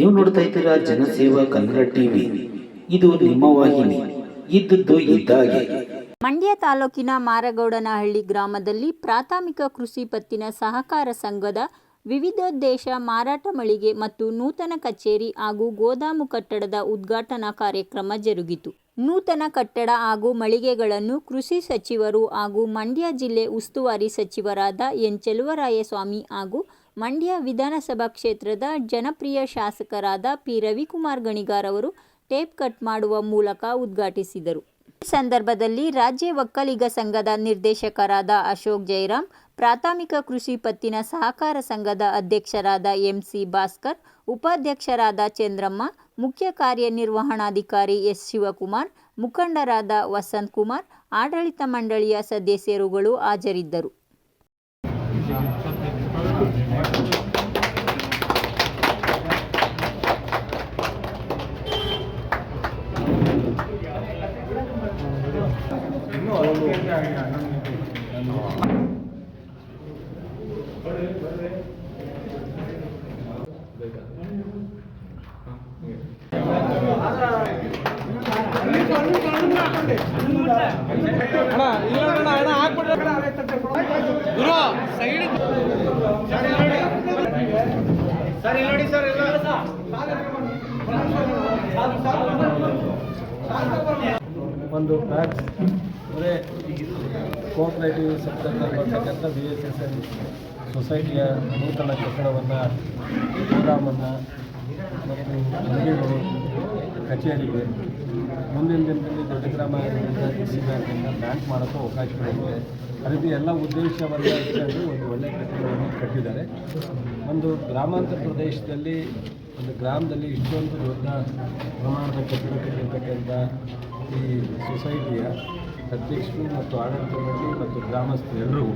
ನೀವು ನೋಡ್ತಾ ಇದ್ದೀರಾ ಜನಸೇವಾ ಕನ್ನಡ ಟಿವಿ. ಇದು ನಿಮ್ಮ ವಾಹಿನಿ. ಇದ್ದದ್ದು ಇದ್ದಾಗೆ. ಮಂಡ್ಯ ತಾಲೂಕಿನ ಮಾರಗೌಡನಹಳ್ಳಿ ಗ್ರಾಮದಲ್ಲಿ ಪ್ರಾಥಮಿಕ ಕೃಷಿ ಪತ್ತಿನ ಸಹಕಾರ ಸಂಘದ ವಿವಿಧೋದ್ದೇಶ ಮಾರಾಟ ಮಳಿಗೆ ಮತ್ತು ನೂತನ ಕಚೇರಿ ಹಾಗೂ ಗೋದಾಮು ಕಟ್ಟಡದ ಉದ್ಘಾಟನಾ ಕಾರ್ಯಕ್ರಮ ಜರುಗಿತು. ನೂತನ ಕಟ್ಟಡ ಹಾಗೂ ಮಳಿಗೆಗಳನ್ನು ಕೃಷಿ ಸಚಿವರು ಹಾಗೂ ಮಂಡ್ಯ ಜಿಲ್ಲೆ ಉಸ್ತುವಾರಿ ಸಚಿವರಾದ ಎನ್. ಚೆಲುವರಾಯಸ್ವಾಮಿ ಹಾಗೂ ಮಂಡ್ಯ ವಿಧಾನಸಭಾ ಕ್ಷೇತ್ರದ ಜನಪ್ರಿಯ ಶಾಸಕರಾದ ಪಿ. ರವಿಕುಮಾರ್ ಗಣಿಗಾರ್ ಅವರು ಟೇಪ್ ಕಟ್ ಮಾಡುವ ಮೂಲಕ ಉದ್ಘಾಟಿಸಿದರು. ಈ ಸಂದರ್ಭದಲ್ಲಿ ರಾಜ್ಯ ಒಕ್ಕಲಿಗ ಸಂಘದ ನಿರ್ದೇಶಕರಾದ ಅಶೋಕ್ ಜೈರಾಮ್ ಪ್ರಾಥಮಿಕ ಕೃಷಿ ಪತ್ತಿನ ಸಹಕಾರ ಸಂಘದ ಅಧ್ಯಕ್ಷರಾದ ಎಂಸಿ ಭಾಸ್ಕರ್, ಉಪಾಧ್ಯಕ್ಷರಾದ ಚಂದ್ರಮ್ಮ, ಮುಖ್ಯ ಕಾರ್ಯನಿರ್ವಹಣಾಧಿಕಾರಿ ಎಸ್ ಶಿವಕುಮಾರ್, ಮುಖಂಡರಾದ ವಸಂತ್ ಕುಮಾರ್, ಆಡಳಿತ ಮಂಡಳಿಯ ಸದಸ್ಯರುಗಳು ಹಾಜರಿದ್ದರು. ಅಣ್ಣ ಇಲ್ಲ ಗುರು ಸೈಡ್ ಸರ್ ಇಲ್ಲಿ ನೋಡಿ ಸರ್ ಇಲ್ಲ. ಒಂದು ಟ್ಯಾಕ್ಸ್ ಅಂದರೆ ಕೋಆಪರೇಟಿವ್ ಸೆಕ್ಟರ್ನಲ್ಲಿ ಬರ್ತಕ್ಕಂಥ ಬಿ ಎಸ್ ಎಸ್ ಎಲ್ ಸೊಸೈಟಿಯ ನೂತನ ಕಟ್ಟಡವನ್ನು ಗೋದಾಮನ್ನು ಮತ್ತು ಕಚೇರಿಗೆ. ಮುಂದಿನ ದಿನದಲ್ಲಿ ದೊಡ್ಡ ಗ್ರಾಮ ಕೃಷಿ ಬ್ಯಾಂಕ್ ಮಾಡೋಕ್ಕೂ ಅವಕಾಶಗಳಿವೆ ಆ ರೀತಿ ಎಲ್ಲ ಉದ್ದೇಶವನ್ನು ಇಟ್ಕೊಂಡು ಒಂದು ಒಳ್ಳೆಯ ಕಟ್ಟಡವನ್ನು ಕಟ್ಟಿದ್ದಾರೆ. ಒಂದು ಗ್ರಾಮಾಂತರ ಪ್ರದೇಶದಲ್ಲಿ, ಒಂದು ಗ್ರಾಮದಲ್ಲಿ ಇಷ್ಟೊಂದು ದೊಡ್ಡ ಪ್ರಮಾಣದ ಕಟ್ಟಡ ಕಟ್ಟಿರ್ತಕ್ಕಂಥ ಈ ಸೊಸೈಟಿಯ ಅಧ್ಯಕ್ಷರು ಮತ್ತು ಆಡಳಿತ ಮತ್ತು ಗ್ರಾಮಸ್ಥರೆಲ್ಲರೂ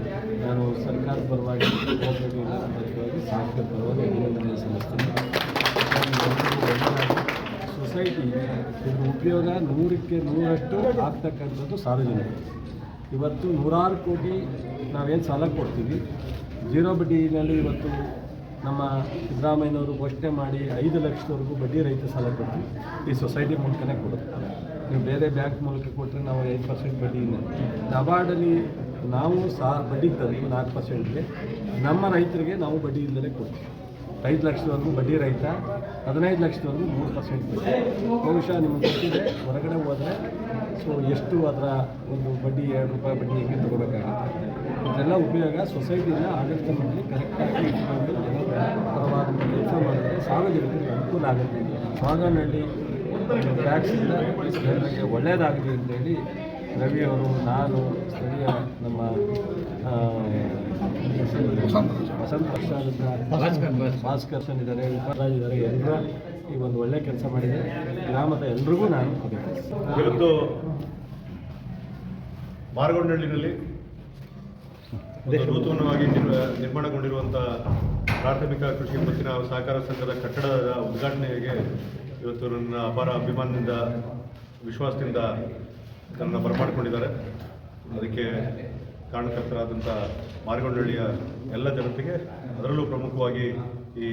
ನಾನು ಸರ್ಕಾರ ಪರವಾಗಿ ಕೋಆಪರೇಟಿವ್ ಪರವಾಗಿ ಸಾಹಿತ್ಯ ಪರವಾಗಿ ಅಭಿನಂದನೆ ಸಲ್ಲಿಸ್ತೀನಿ. ಇದ್ರ ಉಪಯೋಗ ನೂರಕ್ಕೆ ನೂರಷ್ಟು ಆಗ್ತಕ್ಕಂಥದ್ದು ಸಾರ್ವಜನಿಕರು. ಇವತ್ತು ನೂರಾರು ಕೋಟಿ ನಾವೇನು ಸಾಲ ಕೊಡ್ತೀವಿ. ಜೀರೋ ಬಡ್ಡಿನಲ್ಲಿ ಇವತ್ತು ನಮ್ಮ ಸಿದ್ದರಾಮಯ್ಯನವರು ಘೋಷಣೆ ಮಾಡಿ ಐದು ಲಕ್ಷದವರೆಗೂ ಬಡ್ಡಿ ರಹಿತ ಸಾಲ ಕೊಡ್ತೀವಿ. ಈ ಸೊಸೈಟಿ ಮೂಲಕನೇ ಕೊಡುತ್ತೆ. ನೀವು ಬೇರೆ ಬ್ಯಾಂಕ್ ಮೂಲಕ ಕೊಟ್ಟರೆ ನಾವು ಐದು ಪರ್ಸೆಂಟ್ ಬಡ್ಡಿಯಿಂದ ನಬಾರ್ಡಲ್ಲಿ ನಾವು ಸಾ ಬಡ್ಡಿ ತಂದು ನಾಲ್ಕು ಪರ್ಸೆಂಟ್ಗೆ ನಮ್ಮ ರೈತರಿಗೆ ನಾವು ಬಡ್ಡಿ ಇಲ್ಲದೆ ಕೊಡ್ತೀವಿ. ಐದು ಲಕ್ಷದವರೆಗೂ ಬಡ್ಡಿ ರಹಿತ ಹದಿನೈದು ಲಕ್ಷದವರೆಗೂ ಮೂರು ಪರ್ಸೆಂಟ್ ಬಡ್ಡಿ. ಬಹುಶಃ ನಿಮಗೆ ಗೊತ್ತಿದೆ, ಹೊರಗಡೆ ಹೋದರೆ ಸೊ ಎಷ್ಟು ಅದರ ಒಂದು ಬಡ್ಡಿ, ಎರಡು ರೂಪಾಯಿ ಬಡ್ಡಿ ಹೆಂಗೆ ತಗೋಬೇಕಾಗುತ್ತೆ. ಇದೆಲ್ಲ ಉಪಯೋಗ ಸೊಸೈಟಿನ ಆಡಳಿತ ಮಾಡಿ ಕರೆಕ್ಟಾಗಿ ಇಟ್ಕೊಂಡು ಪರವಾದ ಕೆಲಸ ಮಾಡಿದ್ರೆ ಸಾರ್ವಜನಿಕರಿಗೆ ಅನುಕೂಲ ಆಗುತ್ತೆ. ಸ್ವಾಗನಹಳ್ಳಿ ಟ್ಯಾಕ್ಸಿಂದ ಒಳ್ಳೆಯದಾಗಲಿ ಅಂತೇಳಿ ರವಿ ಅವರು ನಾನು ಸ್ಥಳೀಯ ನಮ್ಮ ಆ, ವಸಂತ ಪ್ರಸಾದ್ ಭಾಸ್ಕರ್ ಸನ್ ಇದ್ದಾರೆ ಉಪರಾಜ್ ಇದ್ದಾರೆ ಎಲ್ಲರೂ ಈ ಒಂದು ಒಳ್ಳೆ ಕೆಲಸ ಮಾಡಿದೆ. ಗ್ರಾಮದ ಎಲ್ರಿಗೂ ನಾನು ಇವತ್ತು ಮಾರ್ಗೊಂಡಳ್ಳಿನಲ್ಲಿ ನೂತನವಾಗಿ ನಿರ್ಮಾಣಗೊಂಡಿರುವಂತಹ ನಿರ್ಮಾಣಗೊಂಡಿರುವಂಥ ಪ್ರಾಥಮಿಕ ಕೃಷಿ ಮತ್ತಿನ ಸಹಕಾರ ಸಂಘದ ಕಟ್ಟಡದ ಉದ್ಘಾಟನೆಗೆ ಇವತ್ತು ನನ್ನ ಅಪಾರ ಅಭಿಮಾನದಿಂದ ವಿಶ್ವಾಸದಿಂದ ನನ್ನ ಬರಮಾಡಿಕೊಂಡಿದ್ದಾರೆ. ಅದಕ್ಕೆ ಕಾರಣಕರ್ತರಾದಂಥ ಮಾರ್ಗೊಂಡಳ್ಳಿಯ ಎಲ್ಲ ಜನತೆಗೆ ಅದರಲ್ಲೂ ಪ್ರಮುಖವಾಗಿ ಈ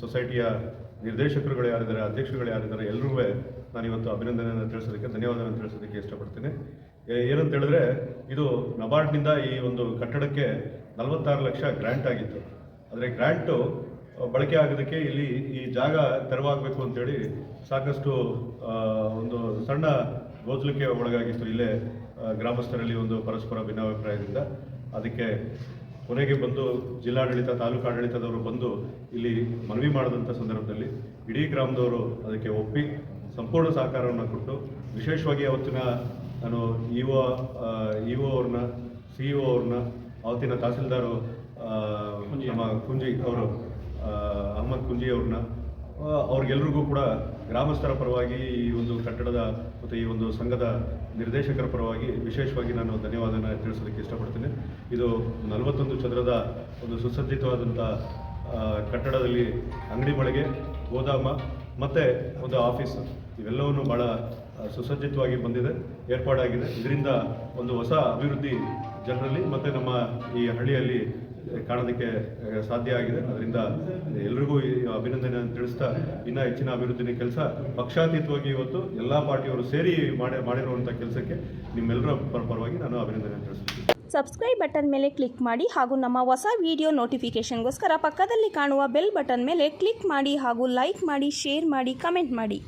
ಸೊಸೈಟಿಯ ನಿರ್ದೇಶಕರುಗಳು ಯಾರಿದ್ದಾರೆ, ಅಧ್ಯಕ್ಷರುಗಳು ಯಾರಿದ್ದಾರೆ ಎಲ್ಲರೂ ನಾನು ಇವತ್ತು ಅಭಿನಂದನೆಯನ್ನು ತಿಳಿಸೋದಕ್ಕೆ, ಧನ್ಯವಾದವನ್ನು ತಿಳಿಸೋದಕ್ಕೆ ಇಷ್ಟಪಡ್ತೀನಿ. ಏನಂತ ಹೇಳಿದ್ರೆ, ಇದು ನಬಾರ್ಡ್ನಿಂದ ಈ ಒಂದು ಕಟ್ಟಡಕ್ಕೆ ನಲವತ್ತಾರು ಲಕ್ಷ ಗ್ರ್ಯಾಂಟ್ ಆಗಿತ್ತು. ಆದರೆ ಗ್ರ್ಯಾಂಟು ಬಳಕೆ ಆಗೋದಕ್ಕೆ ಇಲ್ಲಿ ಈ ಜಾಗ ತೆರವಾಗಬೇಕು ಅಂತೇಳಿ ಸಾಕಷ್ಟು ಒಂದು ಸಣ್ಣ ಗೋಚಲಿಕೆ ಒಳಗಾಗಿತ್ತು ಇಲ್ಲೇ ಗ್ರಾಮಸ್ಥರಲ್ಲಿ ಒಂದು ಪರಸ್ಪರ ಭಿನ್ನಾಭಿಪ್ರಾಯದಿಂದ ಅದಕ್ಕೆ ಕೊನೆಗೆ ಬಂದು ಜಿಲ್ಲಾಡಳಿತ, ತಾಲೂಕು ಆಡಳಿತದವರು ಬಂದು ಇಲ್ಲಿ ಮನವಿ ಮಾಡಿದಂಥ ಸಂದರ್ಭದಲ್ಲಿ ಇಡೀ ಗ್ರಾಮದವರು ಅದಕ್ಕೆ ಒಪ್ಪಿ ಸಂಪೂರ್ಣ ಸಹಕಾರವನ್ನು ಕೊಟ್ಟು, ವಿಶೇಷವಾಗಿ ಅವತ್ತಿನ ನಾನು ಇ ಒ ಇ ಒ ಅವ್ರನ್ನ ಸಿ ಇ ಅವ್ರನ್ನ, ಅವತ್ತಿನ ತಹಸೀಲ್ದಾರು ನಮ್ಮ ಕುಂಜಿ ಅವರು ಅಹಮದ್ ಕುಂಜಿ ಅವ್ರನ್ನ ಅವ್ರಿಗೆಲ್ರಿಗೂ ಕೂಡ ಗ್ರಾಮಸ್ಥರ ಪರವಾಗಿ ಈ ಒಂದು ಕಟ್ಟಡದ ಮತ್ತು ಈ ಒಂದು ಸಂಘದ ನಿರ್ದೇಶಕರ ಪರವಾಗಿ ವಿಶೇಷವಾಗಿ ನಾನು ಧನ್ಯವಾದನ ತಿಳಿಸೋದಕ್ಕೆ ಇಷ್ಟಪಡ್ತೀನಿ. ಇದು ನಲವತ್ತೊಂದು ಚದರದ ಒಂದು ಸುಸಜ್ಜಿತವಾದಂಥ ಕಟ್ಟಡದಲ್ಲಿ ಅಂಗಡಿ ಮಳಿಗೆ, ಗೋದಾಮ ಮತ್ತು ಒಂದು ಆಫೀಸ್ ಇವೆಲ್ಲವನ್ನು ಭಾಳ ಸುಸಜ್ಜಿತವಾಗಿ ಬಂದಿದೆ, ಏರ್ಪಾಡಾಗಿದೆ. ಇದರಿಂದ ಒಂದು ಹೊಸ ಅಭಿವೃದ್ಧಿ ಜನರಲ್ಲಿ ಮತ್ತು ನಮ್ಮ ಈ ಹಳ್ಳಿಯಲ್ಲಿ ಕಾಣೋದಕ್ಕೆ ಸಾಧ್ಯ ಆಗಿದೆ. ಅದರಿಂದ ಎಲ್ರಿಗೂ ಅಭಿನಂದನೆ ತಿಳಿಸ್ತಾ, ಇನ್ನೂ ಹೆಚ್ಚಿನ ಅಭಿವೃದ್ಧಿನ ಕೆಲಸ ಪಕ್ಷಾತೀತವಾಗಿ ಇವತ್ತು ಎಲ್ಲ ಪಾರ್ಟಿಯವರು ಸೇರಿ ಮಾಡಿ ಮಾಡಿರುವಂಥ ಕೆಲಸಕ್ಕೆ ನಿಮ್ಮೆಲ್ಲರ ಪರ- ಪರವಾಗಿ ನಾನು ಅಭಿನಂದನೆ ತಿಳಿಸ್ತೀನಿ. ಸಬ್ಸ್ಕ್ರೈಬ್ ಬಟನ್ ಮೇಲೆ ಕ್ಲಿಕ್ ಮಾಡಿ ಹಾಗೂ ನಮ್ಮ ಹೊಸ ವಿಡಿಯೋ ನೋಟಿಫಿಕೇಷನ್ಗೋಸ್ಕರ ಪಕ್ಕದಲ್ಲಿ ಕಾಣುವ ಬೆಲ್ ಬಟನ್ ಮೇಲೆ ಕ್ಲಿಕ್ ಮಾಡಿ ಹಾಗೂ ಲೈಕ್ ಮಾಡಿ ಶೇರ್ ಮಾಡಿ ಕಮೆಂಟ್ ಮಾಡಿ.